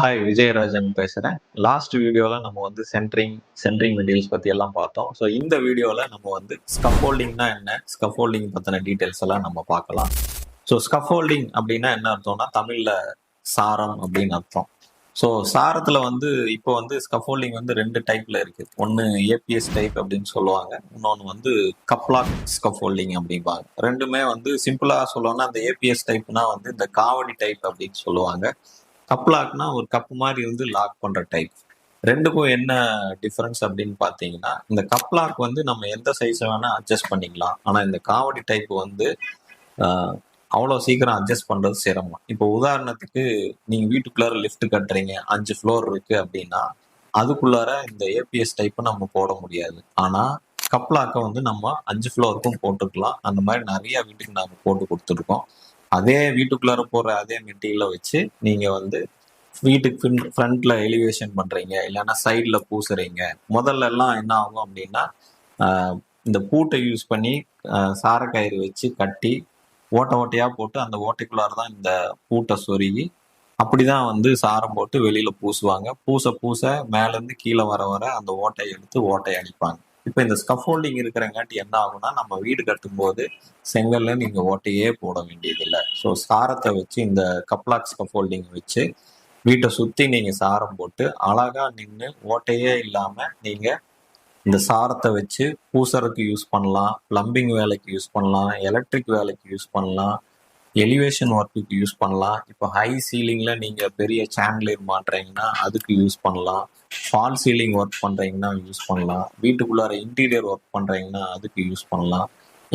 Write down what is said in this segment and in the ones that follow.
Hi Vijayarajan பேசுகிறேன் last வீடியோவில் நம்ம வந்து சென்ட்ரிங் சென்ட்ரிங் மெட்டீரியல்ஸ் பற்றி எல்லாம் பார்த்தோம். ஸோ இந்த வீடியோவில் நம்ம வந்து ஸ்கஃபோல்டிங்னா என்ன? ஸ்கஃபோல்டிங் பற்றின டீட்டெயில்ஸ் எல்லாம் நம்ம பார்க்கலாம். ஸோ ஸ்கஃபோல்டிங் அப்படின்னா என்ன அர்த்தம்னா தமிழில் சாரம் அப்படின்னு அர்த்தம். ஸோ சாரத்தில் வந்து இப்போ வந்து ஸ்கஃபோல்டிங் வந்து ரெண்டு டைப்பில் இருக்குது ஒன்று ஏபிஎஸ் டைப் அப்படின்னு சொல்லுவாங்க. இன்னொன்று வந்து கப்லாக் ஸ்கஃபோல்டிங் அப்படிம்பாங்க. ரெண்டுமே வந்து சிம்பிளாக சொல்லணும்னா அந்த ஏபிஎஸ் டைப்னா வந்து இந்த காவடி டைப் அப்படின்னு சொல்லுவாங்க. கப்லாக்னா ஒரு கப் மாதிரி இருந்து லாக் பண்ற டைப் ரெண்டுக்கும் என்ன டிஃபரன்ஸ் அப்படின்னு பார்த்தீங்கன்னா இந்த கப்லாக் வந்து நம்ம எந்த சைஸ் வேணா அட்ஜஸ்ட் பண்ணிக்கலாம். ஆனால் இந்த காவடி டைப் வந்து அவ்வளோ சீக்கிரம் அட்ஜஸ்ட் பண்ணுறது சிரமம். இப்போ உதாரணத்துக்கு நீங்கள் வீட்டுக்குள்ளார லிஃப்ட் கட்டுறீங்க அஞ்சு ஃப்ளோர் இருக்குது அப்படின்னா அதுக்குள்ளார இந்த ஏபிஎஸ் டைப்பை நம்ம போட முடியாது. ஆனால் கப்லாக்கை வந்து நம்ம அஞ்சு ஃப்ளோருக்கும் போட்டுக்கலாம். அந்த மாதிரி நிறைய வீட்டுக்கு நாங்கள் போட்டு கொடுத்துருக்கோம். அதே வீட்டுக்குள்ளார போடுற அதே மெட்டீரியலை வச்சு நீங்க வந்து வீட்டுக்கு ஃப்ரண்ட்ல எலிவேஷன் பண்றீங்க இல்லைன்னா சைட்ல பூசுறீங்க. முதல்ல எல்லாம் என்ன ஆகும் அப்படின்னா இந்த பூட்டை யூஸ் பண்ணி சாரக்கயிறு வச்சு கட்டி ஓட்டை ஓட்டையா போட்டு அந்த ஓட்டைக்குள்ளார தான் இந்த பூட்டை சொருகி அப்படிதான் வந்து சாரம் போட்டு வெளியில பூசுவாங்க. பூச பூச மேலேருந்து கீழே வர வர அந்த ஓட்டையை எடுத்து ஓட்டையை அடிப்பாங்க. இப்போ இந்த ஸ்கஃபோல்டிங் இருக்கிறங்காட்டி என்ன ஆகும்னா நம்ம வீடு கட்டும்போது செங்கல்ல நீங்க ஓட்டையே போட வேண்டியதில்லை. ஸோ சாரத்தை வச்சு இந்த கப்லாக் ஸ்கஃபோல்டிங் வச்சு வீட்டை சுத்தி நீங்க சாரம் போட்டு அழகா நின்று ஓட்டையே இல்லாம நீங்க இந்த சாரத்தை வச்சு பூசறதுக்கு யூஸ் பண்ணலாம் பிளம்பிங் வேலைக்கு யூஸ் பண்ணலாம் எலக்ட்ரிக் வேலைக்கு யூஸ் பண்ணலாம் எலிவேஷன் ஒர்க்குக்கு யூஸ் பண்ணலாம். இப்போ ஹை சீலிங்கில் நீங்கள் பெரிய சாண்ட்லியர் மாட்டுறீங்கன்னா அதுக்கு யூஸ் பண்ணலாம். ஃபால் சீலிங் ஒர்க் பண்ணுறீங்கன்னா யூஸ் பண்ணலாம். வீட்டுக்குள்ளார இன்டீரியர் ஒர்க் பண்ணுறீங்கன்னா அதுக்கு யூஸ் பண்ணலாம்.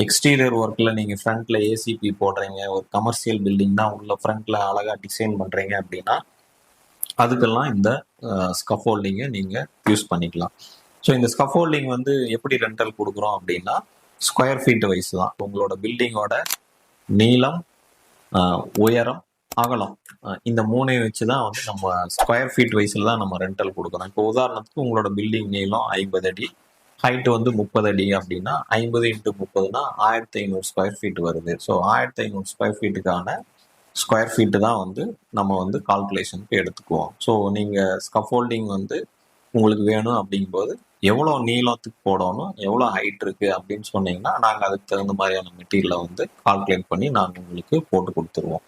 எக்ஸ்டீரியர் ஒர்க்கில் நீங்கள் ஃப்ரண்ட்டில் ஏசிபி போடுறீங்க. ஒரு கமர்ஷியல் பில்டிங் தான் உள்ள ஃப்ரண்ட்டில் அழகாக டிசைன் பண்ணுறீங்க அப்படின்னா அதுக்கெல்லாம் இந்த ஸ்கஃபோல்டிங்கை நீங்கள் யூஸ் பண்ணிக்கலாம். ஸோ இந்த ஸ்கஃபோல்டிங் வந்து எப்படி ரெண்டல் கொடுக்குறோம் அப்படின்னா ஸ்கொயர் ஃபீட் வைஸ் தான். உங்களோட பில்டிங்கோட நீளம் உயரம் அகலம் இந்த மூணையும் வச்சு தான் வந்து நம்ம ஸ்கொயர் ஃபீட் வைஸில் தான் நம்ம ரெண்டல் கொடுக்குறோம் இப்போ உதாரணத்துக்கு உங்களோட பில்டிங் நீளம் ஐம்பது அடி ஹைட் வந்து முப்பது அடி அப்படின்னா ஐம்பது இன்ட்டு முப்பதுனா ஆயிரத்தி ஐநூறு ஸ்கொயர் ஃபீட் வருது. ஸோ ஆயிரத்தி ஐநூறு ஸ்கொயர் ஃபீட்டுக்கான ஸ்கொயர் ஃபீட்டு தான் வந்து நம்ம வந்து கால்குலேஷனுக்கு எடுத்துக்குவோம். ஸோ நீங்கள் ஸ்கஃபோல்டிங் வந்து உங்களுக்கு வேணும் அப்படிங்கும்போது எவ்வளோ நீளத்துக்கு போடணும் எவ்வளோ ஹைட் இருக்குது அப்படின்னு சொன்னீங்கன்னா நாங்கள் அதுக்கு தகுந்த மாதிரியான மெட்டீரியலை வந்து கால்குலேட் பண்ணி நாங்கள் உங்களுக்கு போட்டு கொடுத்துருவோம்.